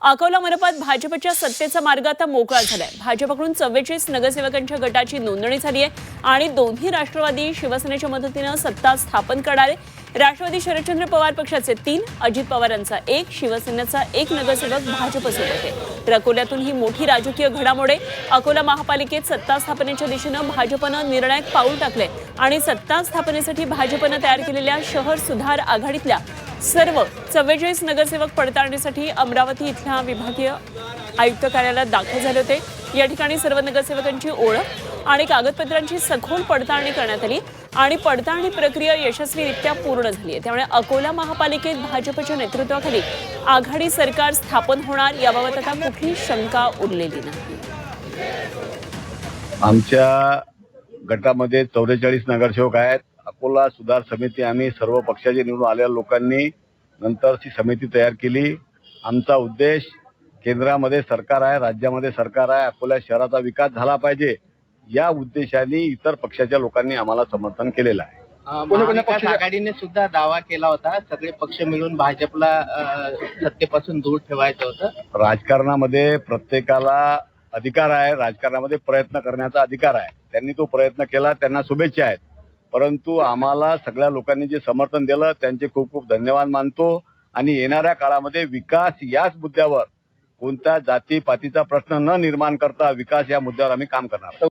अकोला मनपात भाजपच्या सत्तेचा मार्ग आता मोकळा झालाय. भाजपकडून चव्वेचाळीस नगरसेवकांच्या गटाची नोंदणी झाली आहे आणि दोन्ही राष्ट्रवादी शिवसेनेच्या मदतीनं सत्ता स्थापन करणारे राष्ट्रवादी शरदचंद्र पवार पक्षाचे तीन अजित पवारांचा एक शिवसेनेचा एक नगरसेवक भाजपसोबत आहे. तर अकोल्यातून ही मोठी राजकीय घडामोड अकोला महापालिकेत सत्ता स्थापनेच्या दिशेनं भाजपनं निर्णायक पाऊल टाकले आणि सत्ता स्थापनेसाठी भाजपनं तयार केलेल्या शहर सुधार आघाडीतल्या सर्व चव्वेचाळीस नगरसेवक पडताळणीसाठी अमरावती इथल्या विभागीय आयुक्त कार्यालयात दाखल झाले होते. या ठिकाणी सर्व नगरसेवकांची ओळख आणि कागदपत्रांची सखोल पडताळणी करण्यात आली आणि पडताळणी प्रक्रिया यशस्वीरित्या पूर्ण झाली आहे. त्यामुळे अकोला महापालिकेत भाजपच्या नेतृत्वाखाली आघाडी सरकार स्थापन होणार याबाबत आता कुठली शंका उरलेली नाही. आमच्या गटामध्ये चौवेचाळीस नगरसेवक आहेत. अकोला सुधार समिती आम्ही सर्व पक्षाचे निवडून आलेल्या लोकांनी नंतरची समिती तयार केली. आमचा उद्देश केंद्रामध्ये सरकार आहे राज्यामध्ये सरकार आहे अकोला शहराचा विकास झाला पाहिजे. या उद्देशाने इतर पक्षाच्या लोकांनी आम्हाला समर्थन केलेलं आहे. महाविकास आघाडीने सुद्धा दावा केला होता सगळे पक्ष मिळून भाजपला अ, सत्तेपासून दूर ठेवायचं होतं. राजकारणामध्ये प्रत्येकाला अधिकार आहे राजकारणामध्ये प्रयत्न करण्याचा अधिकार आहे. त्यांनी तो प्रयत्न केला त्यांना शुभेच्छा आहेत. परंतु आम्हाला सगळ्या लोकांनी जे समर्थन दिलं त्यांचे खूप खूप धन्यवाद मानतो. आणि येणाऱ्या काळामध्ये विकास याच मुद्द्यावर कोणत्या जाती पातीचा प्रश्न न निर्माण करता विकास या मुद्द्यावर आम्ही काम करणार